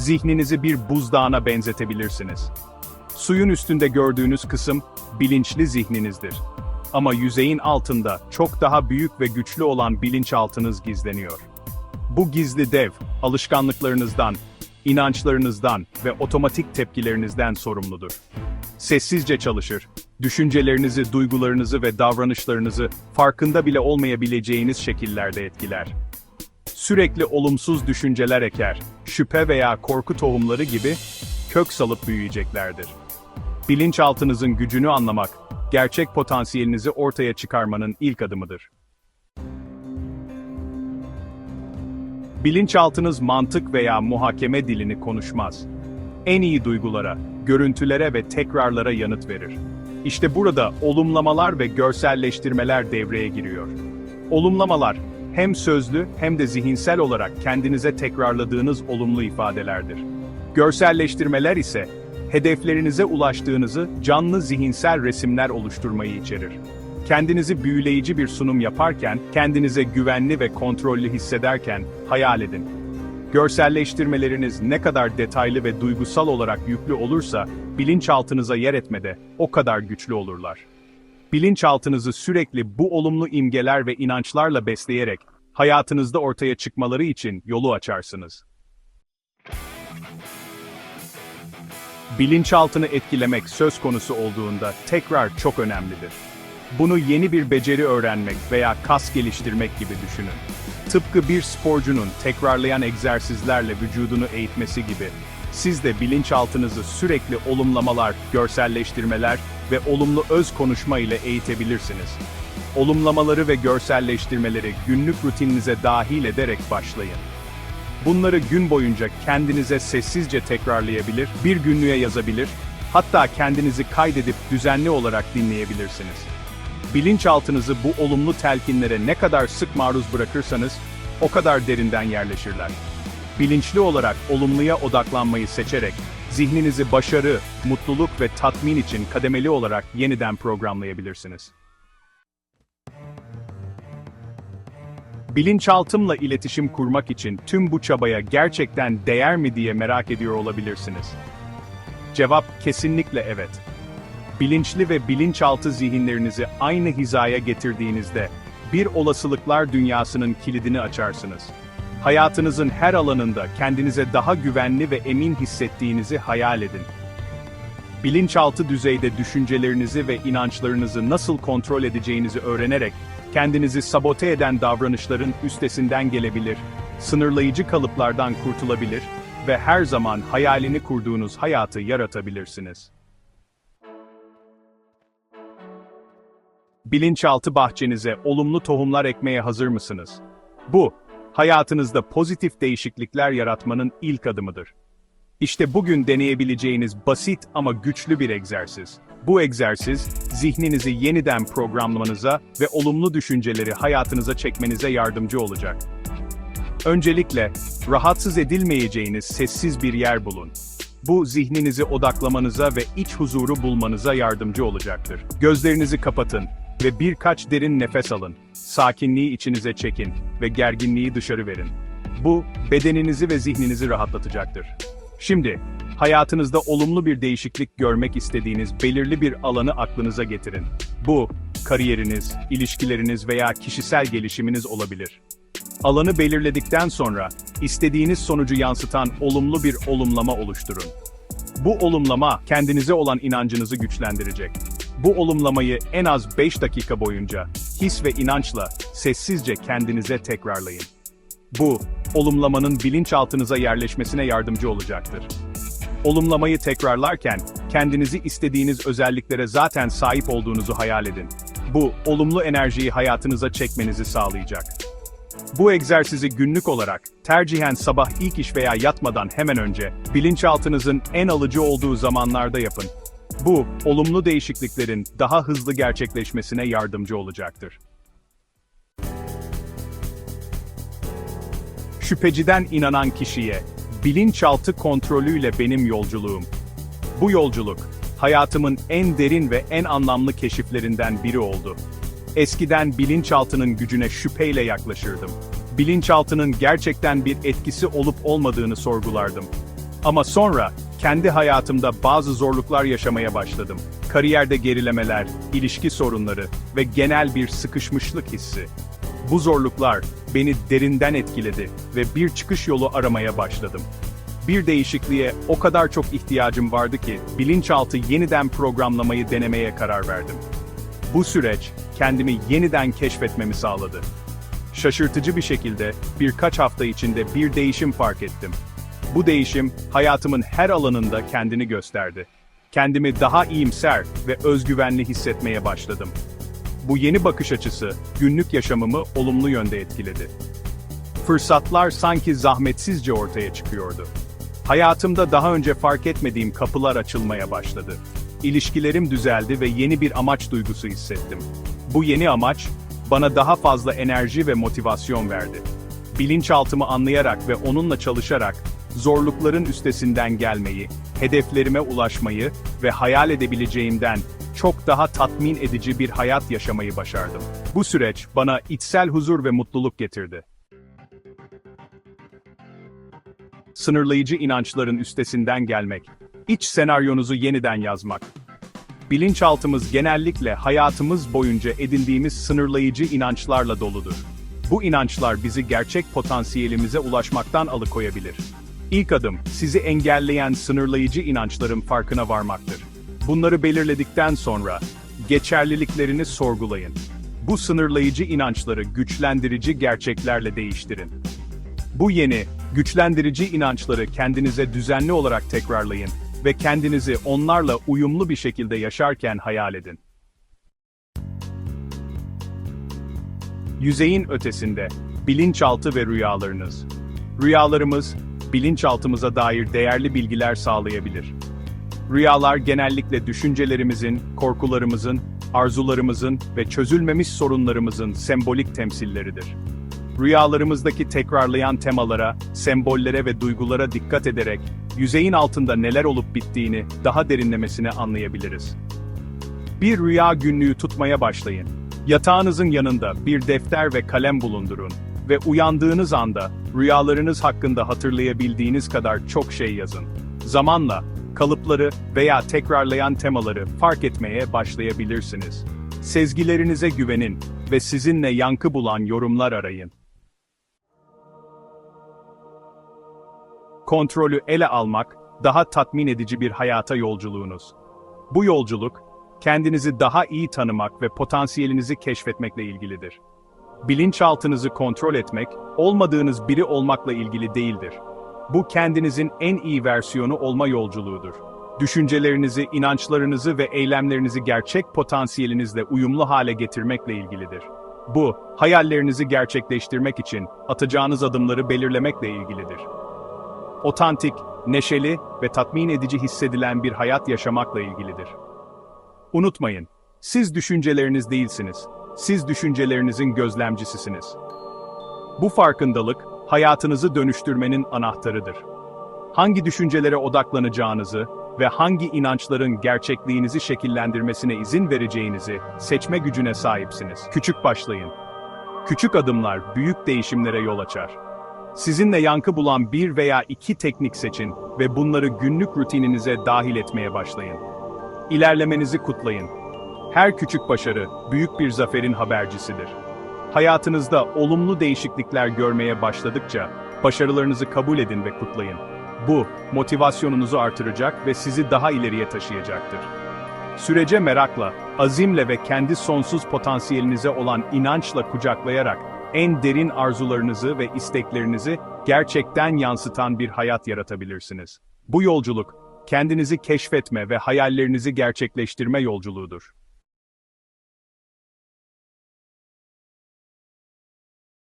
zihninizi bir buzdağına benzetebilirsiniz. Suyun üstünde gördüğünüz kısım bilinçli zihninizdir. Ama yüzeyin altında çok daha büyük ve güçlü olan bilinçaltınız gizleniyor. Bu gizli dev, alışkanlıklarınızdan, inançlarınızdan ve otomatik tepkilerinizden sorumludur. Sessizce çalışır, düşüncelerinizi, duygularınızı ve davranışlarınızı farkında bile olmayabileceğiniz şekillerde etkiler. Sürekli olumsuz düşünceler eker, şüphe veya korku tohumları gibi kök salıp büyüyeceklerdir. Bilinçaltınızın gücünü anlamak, gerçek potansiyelinizi ortaya çıkarmanın ilk adımıdır. Bilinçaltınız mantık veya muhakeme dilini konuşmaz. En iyi duygulara, görüntülere ve tekrarlara yanıt verir. İşte burada olumlamalar ve görselleştirmeler devreye giriyor. Olumlamalar, hem sözlü hem de zihinsel olarak kendinize tekrarladığınız olumlu ifadelerdir. Görselleştirmeler ise, hedeflerinize ulaştığınızı canlı zihinsel resimler oluşturmayı içerir. Kendinizi büyüleyici bir sunum yaparken, kendinize güvenli ve kontrollü hissederken hayal edin. Görselleştirmeleriniz ne kadar detaylı ve duygusal olarak yüklü olursa, bilinçaltınıza yer etmede o kadar güçlü olurlar. Bilinçaltınızı sürekli bu olumlu imgeler ve inançlarla besleyerek, hayatınızda ortaya çıkmaları için yolu açarsınız. Bilinçaltını etkilemek söz konusu olduğunda tekrar çok önemlidir. Bunu yeni bir beceri öğrenmek veya kas geliştirmek gibi düşünün. Tıpkı bir sporcunun tekrarlayan egzersizlerle vücudunu eğitmesi gibi, siz de bilinçaltınızı sürekli olumlamalar, görselleştirmeler ve olumlu öz konuşma ile eğitebilirsiniz. Olumlamaları ve görselleştirmeleri günlük rutininize dahil ederek başlayın. Bunları gün boyunca kendinize sessizce tekrarlayabilir, bir günlüğe yazabilir, hatta kendinizi kaydedip düzenli olarak dinleyebilirsiniz. Bilinçaltınızı bu olumlu telkinlere ne kadar sık maruz bırakırsanız, o kadar derinden yerleşirler. Bilinçli olarak olumluya odaklanmayı seçerek, zihninizi başarı, mutluluk ve tatmin için kademeli olarak yeniden programlayabilirsiniz. Bilinçaltımla iletişim kurmak için tüm bu çabaya gerçekten değer mi diye merak ediyor olabilirsiniz. Cevap kesinlikle evet. Bilinçli ve bilinçaltı zihinlerinizi aynı hizaya getirdiğinizde bir olasılıklar dünyasının kilidini açarsınız. Hayatınızın her alanında kendinize daha güvenli ve emin hissettiğinizi hayal edin. Bilinçaltı düzeyde düşüncelerinizi ve inançlarınızı nasıl kontrol edeceğinizi öğrenerek kendinizi sabote eden davranışların üstesinden gelebilir, sınırlayıcı kalıplardan kurtulabilir ve her zaman hayalini kurduğunuz hayatı yaratabilirsiniz. Bilinçaltı bahçenize olumlu tohumlar ekmeye hazır mısınız? Bu, hayatınızda pozitif değişiklikler yaratmanın ilk adımıdır. İşte bugün deneyebileceğiniz basit ama güçlü bir egzersiz. Bu egzersiz, zihninizi yeniden programlamanıza ve olumlu düşünceleri hayatınıza çekmenize yardımcı olacak. Öncelikle, rahatsız edilmeyeceğiniz sessiz bir yer bulun. Bu zihninizi odaklamanıza ve iç huzuru bulmanıza yardımcı olacaktır. Gözlerinizi kapatın ve birkaç derin nefes alın. Sakinliği içinize çekin ve gerginliği dışarı verin. Bu, bedeninizi ve zihninizi rahatlatacaktır. Şimdi, hayatınızda olumlu bir değişiklik görmek istediğiniz belirli bir alanı aklınıza getirin. Bu, kariyeriniz, ilişkileriniz veya kişisel gelişiminiz olabilir. Alanı belirledikten sonra, istediğiniz sonucu yansıtan olumlu bir olumlama oluşturun. Bu olumlama, kendinize olan inancınızı güçlendirecek. Bu olumlamayı en az 5 dakika boyunca, his ve inançla, sessizce kendinize tekrarlayın. Bu, olumlamanın bilinçaltınıza yerleşmesine yardımcı olacaktır. Olumlamayı tekrarlarken, kendinizi istediğiniz özelliklere zaten sahip olduğunuzu hayal edin. Bu, olumlu enerjiyi hayatınıza çekmenizi sağlayacak. Bu egzersizi günlük olarak, tercihen sabah ilk iş veya yatmadan hemen önce, bilinçaltınızın en alıcı olduğu zamanlarda yapın. Bu, olumlu değişikliklerin daha hızlı gerçekleşmesine yardımcı olacaktır. Şüpheciden inanan kişiye, bilinçaltı kontrolüyle benim yolculuğum. Bu yolculuk, hayatımın en derin ve en anlamlı keşiflerinden biri oldu. Eskiden bilinçaltının gücüne şüpheyle yaklaşırdım. Bilinçaltının gerçekten bir etkisi olup olmadığını sorgulardım. Ama sonra kendi hayatımda bazı zorluklar yaşamaya başladım. Kariyerde gerilemeler, ilişki sorunları ve genel bir sıkışmışlık hissi. Bu zorluklar beni derinden etkiledi ve bir çıkış yolu aramaya başladım. Bir değişikliğe o kadar çok ihtiyacım vardı ki bilinçaltı yeniden programlamayı denemeye karar verdim. Bu süreç kendimi yeniden keşfetmemi sağladı. Şaşırtıcı bir şekilde birkaç hafta içinde bir değişim fark ettim. Bu değişim hayatımın her alanında kendini gösterdi. Kendimi daha iyimser ve özgüvenli hissetmeye başladım. Bu yeni bakış açısı günlük yaşamımı olumlu yönde etkiledi. Fırsatlar sanki zahmetsizce ortaya çıkıyordu. Hayatımda daha önce fark etmediğim kapılar açılmaya başladı. İlişkilerim düzeldi ve yeni bir amaç duygusu hissettim. Bu yeni amaç, bana daha fazla enerji ve motivasyon verdi. Bilinçaltımı anlayarak ve onunla çalışarak, zorlukların üstesinden gelmeyi, hedeflerime ulaşmayı ve hayal edebileceğimden çok daha tatmin edici bir hayat yaşamayı başardım. Bu süreç bana içsel huzur ve mutluluk getirdi. Sınırlayıcı inançların üstesinden gelmek, iç senaryonuzu yeniden yazmak. Bilinçaltımız genellikle hayatımız boyunca edindiğimiz sınırlayıcı inançlarla doludur. Bu inançlar bizi gerçek potansiyelimize ulaşmaktan alıkoyabilir. İlk adım, sizi engelleyen sınırlayıcı inançların farkına varmaktır. Bunları belirledikten sonra, geçerliliklerini sorgulayın. Bu sınırlayıcı inançları güçlendirici gerçeklerle değiştirin. Bu yeni, güçlendirici inançları kendinize düzenli olarak tekrarlayın ve kendinizi onlarla uyumlu bir şekilde yaşarken hayal edin. Yüzeyin ötesinde, bilinçaltı ve rüyalarınız. Rüyalarımız, bilinçaltımıza dair değerli bilgiler sağlayabilir. Rüyalar genellikle düşüncelerimizin, korkularımızın, arzularımızın ve çözülmemiş sorunlarımızın sembolik temsilleridir. Rüyalarımızdaki tekrarlayan temalara, sembollere ve duygulara dikkat ederek, yüzeyin altında neler olup bittiğini daha derinlemesine anlayabiliriz. Bir rüya günlüğü tutmaya başlayın. Yatağınızın yanında bir defter ve kalem bulundurun ve uyandığınız anda rüyalarınız hakkında hatırlayabildiğiniz kadar çok şey yazın. Zamanla kalıpları veya tekrarlayan temaları fark etmeye başlayabilirsiniz. Sezgilerinize güvenin ve sizinle yankı bulan yorumlar arayın. Kontrolü ele almak, daha tatmin edici bir hayata yolculuğunuz. Bu yolculuk, kendinizi daha iyi tanımak ve potansiyelinizi keşfetmekle ilgilidir. Bilinçaltınızı kontrol etmek, olmadığınız biri olmakla ilgili değildir. Bu kendinizin en iyi versiyonu olma yolculuğudur. Düşüncelerinizi, inançlarınızı ve eylemlerinizi gerçek potansiyelinizle uyumlu hale getirmekle ilgilidir. Bu, hayallerinizi gerçekleştirmek için atacağınız adımları belirlemekle ilgilidir. Otantik, neşeli ve tatmin edici hissedilen bir hayat yaşamakla ilgilidir. Unutmayın, siz düşünceleriniz değilsiniz. Siz düşüncelerinizin gözlemcisisiniz. Bu farkındalık, hayatınızı dönüştürmenin anahtarıdır. Hangi düşüncelere odaklanacağınızı ve hangi inançların gerçekliğinizi şekillendirmesine izin vereceğinizi seçme gücüne sahipsiniz. Küçük başlayın. Küçük adımlar büyük değişimlere yol açar. Sizinle yankı bulan bir veya iki teknik seçin ve bunları günlük rutininize dahil etmeye başlayın. İlerlemenizi kutlayın. Her küçük başarı, büyük bir zaferin habercisidir. Hayatınızda olumlu değişiklikler görmeye başladıkça, başarılarınızı kabul edin ve kutlayın. Bu, motivasyonunuzu artıracak ve sizi daha ileriye taşıyacaktır. Sürece merakla, azimle ve kendi sonsuz potansiyelinize olan inançla kucaklayarak, en derin arzularınızı ve isteklerinizi gerçekten yansıtan bir hayat yaratabilirsiniz. Bu yolculuk, kendinizi keşfetme ve hayallerinizi gerçekleştirme yolculuğudur.